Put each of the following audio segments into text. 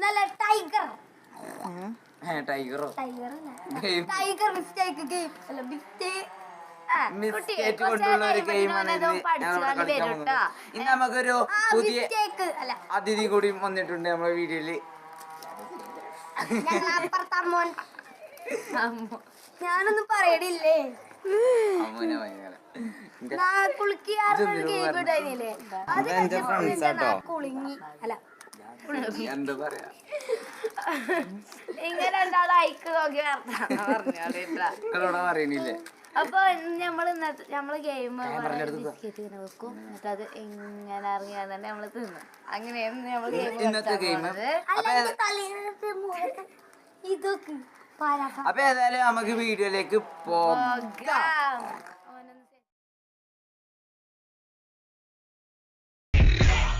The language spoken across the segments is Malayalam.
നല്ല- ടൈഗർ. ടൈഗറോ? Tiger mistake game. അല്ല മിസ്റ്റേക്ക് മിസ്റ്റേക്ക് കൊണ്ടുള്ള ഒരു ഗെയിമാണ് ഇന്ന് നമുക്കൊരു പുതിയ അതിഥി കൂടി വന്നിട്ടുണ്ട് നമ്മുടെ വീഡിയോയിൽ ഞാനൊന്നും പറയണില്ലേ? അമ്മൂനെ ഭയങ്കര. നോക്കി അപ്പൊ നമ്മൾ ഇന്നത്തെ നമ്മൾ ഗെയിം ബിസ്ക്കറ്റ് ഇങ്ങനെ വെക്കും. എന്നിട്ട് അത് ഇങ്ങനെ ഇറങ്ങിയാൽ തന്നെ. നമ്മൾ തിന്നും അങ്ങനെയായിരുന്നു നമ്മൾ ഗെയിം ഇതൊക്കെ അപ്പൊ ഏതായാലും നമുക്ക് വീഡിയോയിലേക്ക് പോകാം.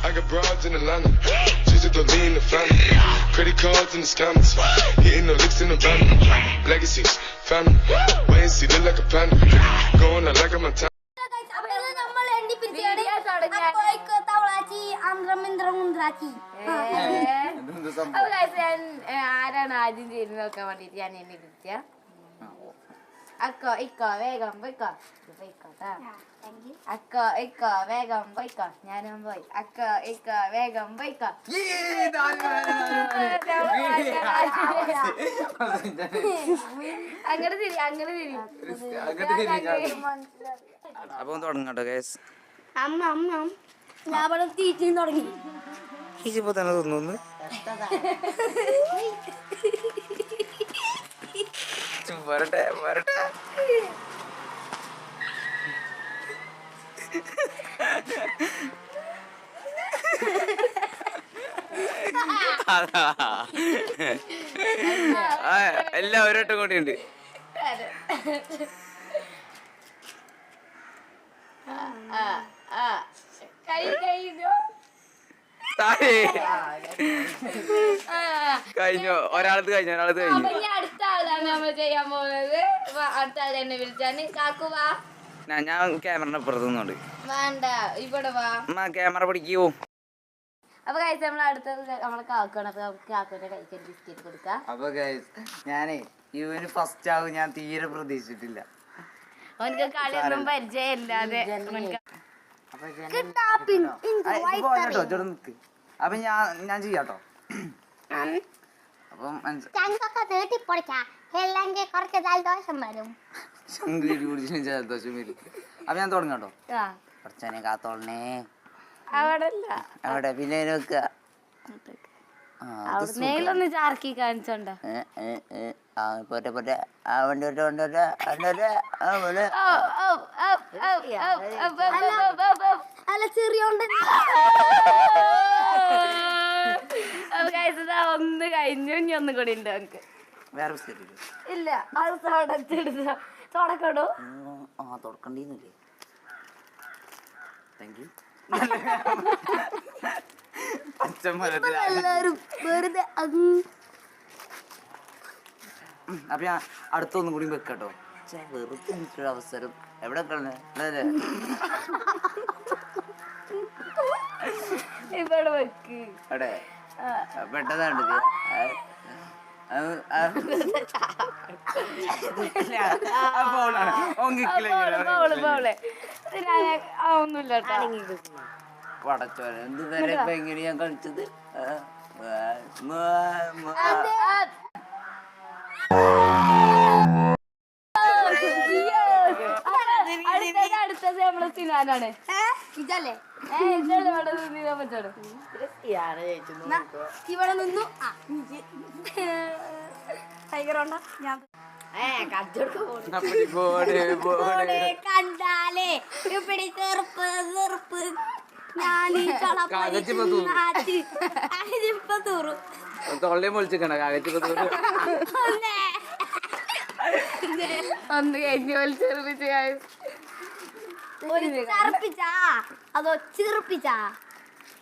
I got broads in Atlanta. Just to lean the family. Credit cards and the scammers. Hitting the licks in the van. Legacies, family. Wait and see, look like a panda. Going out like a Montana. അപ്പൊ ഇത് നമ്മൾ എണ്ണി പിരിച്ചാണ് വീഡിയോ തുടങ്ങിയാല് അപ്പോഴേക്ക് തവളാച്ചി അന്ത്രം ഇന്ത്രം മുന്ദ്രാച്ചി ഇതെന്ത് അപ്പൊ സംഭവം guys, ഞാൻ ഏ, ആരാണ് ആദ്യം ചെയ്ത് നോക്കാൻ വേണ്ടിട്ട് ഞാൻ എന്നെ വിളിച്ച അക്കോ ഇക്കോ വേഗം പോയിക്കോ പോയിക്കോട്ടാ അക്കോ ഇക്കോ വേഗം പോയിക്കോ ഞാനും പോയി അക്കോ ഇക്കോ വേഗം പോയിക്കോ. അങ്ങനെ തിരി അങ്ങനെ തിരി അപ്പൊ തുടങ്ങട്ടോ കേസ് അമ്മ അമ്മ ഞാൻ ഇവിടെ തീറ്റയും തുടങ്ങി ഇപ്പൊ തന്നെ തിന്നു വരട്ടെ വരട്ടെ. എല്ലാം ഒരോട്ടം കൂടിയുണ്ട്. കഴിഞ്ഞോ? ഒരാളത് കഴിഞ്ഞു ഒരാളത് കഴിഞ്ഞു. നമ്മൾ ചെയ്യാൻ പോകുന്നത് വാ, അടുത്ത ആൾ എന്നെ വിളിച്ചാണ് കാക്കു വാ. ഞാൻ ഞാൻ ക്യാമറയുടെ അപ്പുറത്ത് നിന്നുണ്ട് വേണ്ട ഇവിടെ വാ. അമ്മ ക്യാമറ പിടിക്കൂ. അപ്പൊ കഴിച്ച് നമ്മൾ അടുത്തത് നമ്മളെ കാക്കാണ് അപ്പൊ നമുക്ക് കാക്കുവിന്റെ കഴിക്കാൻ ബിസ്ക്കറ്റ് കൊടുക്കാം. അപ്പൊ ഞാനേ ഇവന് ഫസ്റ്റ് ആവും ഞാൻ തീരെ പ്രതീക്ഷിച്ചിട്ടില്ല. അവനക്ക് കളിയൊന്നും പരിചയമില്ലാതെ അപ്പൊ ഞാൻ ഞാൻ ചെയ്യാട്ടോ. അപ്പം വെള്ളാങ്കി കുറച്ച് ജലദോഷം വരും. ശങ്കരി കുടിച്ചതിന് ജലദോഷം വരും. അപ്പൊ ഞാൻ തുടങ്ങാം കേട്ടോ. കുറച്ചനെ കാത്തോളണേ. അവിടെ പിന്നെ നോക്കുക കാണിച്ചോണ്ട. ആ ഒന്ന് കഴിഞ്ഞു ഇനി ഒന്നും കൂടി ഉണ്ട് നമുക്ക്. വേറെ ബിസ്ക്കറ്റ് ഇല്ല അത് തുടച്ചെടുത്ത. തുടക്കണോ ആ തുറക്കണ്ടിന്നില്ലേ താങ്ക് യു എല്ലാരും വെറുതെ അപ്പൊ ഞാൻ അടുത്തൊന്നും കൂടി വെക്കട്ടോ. വെറുതെ എനിക്കൊരു അവസരം. എവിടെ പെട്ടതാണ്ട് ഇവിടെ വെക്ക്. അവിടെ ഒന്നുമില്ല പടച്ചോല എന്ത് വരെ ഇപ്പൊ എങ്ങനെയാ കളിച്ചത്? അടുത്തത് നമ്മൾ സിനാനാണ്. ഇതല്ലേ? ഇവിടെ നിന്നു. ഞാൻ കണ്ടാലേ. ചെറുപ്പ് ചെറുപ്പ്. ഞാൻ അതോ ചെറുപ്പിച്ചാ?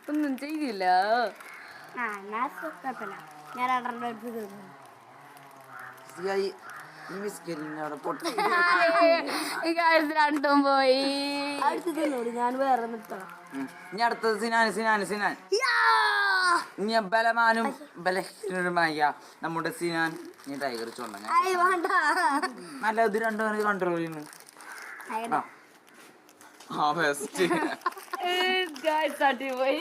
ഒന്നും ചെയ്തില്ല. ആ എന്നാ സ്വപ്നത്തിലാണ് ഞാൻ തീർന്നു. രണ്ടും പോയി. ഞാൻ വേറെ നിർത്തണം. ഇനി അടുത്തത് സിനാൻ സിനാൻ സിനാൻ ഇനി ബലമാനും ബലഹീനരുമായ നമ്മുടെ സിനാൻ ഇനി ടൈഗർ ചോണ്ട നല്ല ഇത് രണ്ടും കൺട്രോൾ ചെയ്യുന്നു. ആ ബെസ്റ്റ് അടിപൊളി.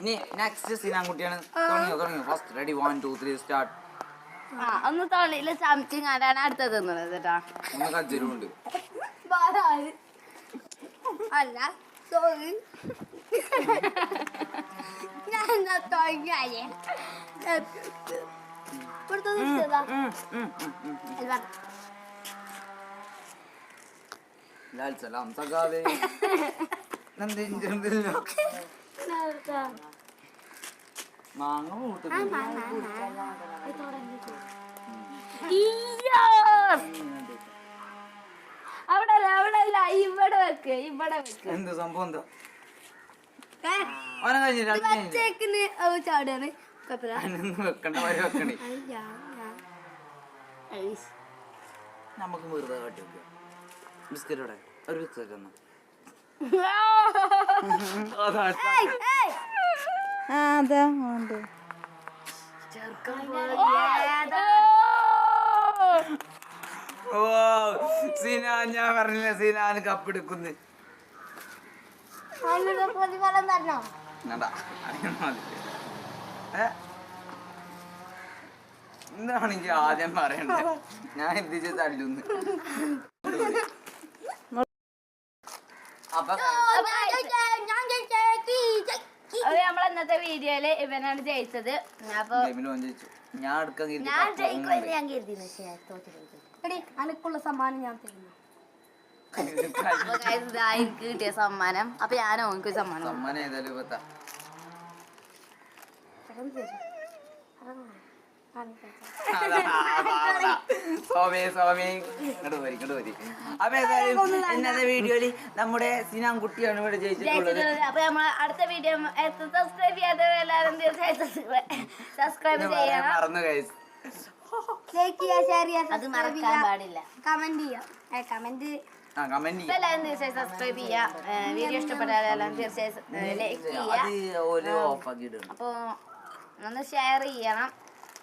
ഇനി നെക്സ്റ്റ് സിനാൻ കുട്ടിയാണ് തുടങ്ങിയോ തുടങ്ങിയോ? First ready one two three start ആ ഒന്ന് തൊള്ളിയിൽ ചമച്ചിങ് ആരാണ് അടുത്തത് തിന്നുന്നത് കേട്ടാ ഒന്ന് കജ്ജരുണ്ട് അല്ല സോറി ഞാൻ തുടങ്ങിയാലേ ഇവിടുത്തെ നിർത്തിയതാ ലാൽ സലാം സഖാവേ. നന്ദി. മാങ്ങ. അവിടെ അവിടെ അല്ല ഇവിടെ വെക്ക് ഇവിടെ വെക്ക്. എന്ത് സംഭവം എന്താ? അതിനൊന്നും വെക്കണ്ട വരെ വെക്കണേ. നമുക്ക് വെറുതെ ബിസ്ക്കറ്റ് ഒരു ബിസ്ക്കറ്റ് എന്നാ ഏയ്, ഏയ്. ഓ സിനാൻ ഞാൻ പറഞ്ഞില്ല സിനാൻ കപ്പെടുക്കുന്നു പ്രതിഫലം തരണോ? ഏ? എന്താണെങ്കിൽ ആദ്യം പറയണ്ട ഞാൻ എന്ത് ചെയ്ത് തല്ലുന്ന്? അപ്പൊ ഇന്നത്തെ വീഡിയോയിൽ ഇവനാണ് ജയിച്ചത്. അപ്പൊ ഞാൻ ഞാൻ പത്ത് ജയിക്കുമെന്ന് ഞാൻ കരുതി പക്ഷേ തോറ്റു പോയി. എടി അനക്കുള്ള സമ്മാനം ഞാൻ തരുന്നു. എനിക്ക് കിട്ടിയ സമ്മാനം. അപ്പൊ ഞാൻ ഓനിക്ക് സമ്മാനം. സമ്മാനം ഏതായാലും ഇപ്പത്താ അതൊന്ന് തരും അതൊന്ന് കാണിക്കാം. സോമേ സോമേ ഇങ്ങോട്ട് പോരി ഇങ്ങോട്ട് പോരി. അപ്പൊ ഏതായാലും ഇന്നത്തെ വീഡിയോയിൽ നമ്മുടെ സിനാം കുട്ടിയാണ് ഇവിടെ ജയിച്ചിട്ടുള്ളത്. അപ്പൊ നമ്മൾ അടുത്ത വീഡിയോ സബ്സ്ക്രൈബ് ചെയ്യാതെ എല്ലാവരും സബ്സ്ക്രൈബ് മറന്നു ലൈക്ക് ഷെയർ അത് മറക്കാൻ പാടില്ല. കമന്റ് കമന്റ് എല്ലാവരും തീർച്ചയായും സബ്സ്ക്രൈബ് വീഡിയോ തീർച്ചയായും ലൈക്ക് അപ്പൊ ഒന്ന് ഷെയർ ചെയ്യണം.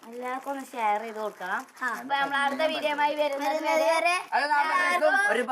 എല്ലാവർക്കും ഒന്ന് ഷെയർ ചെയ്ത് കൊടുക്കണം. അപ്പൊ നമ്മൾ അടുത്ത വീഡിയോ ആയി വരുന്നത് വരെ ഒരു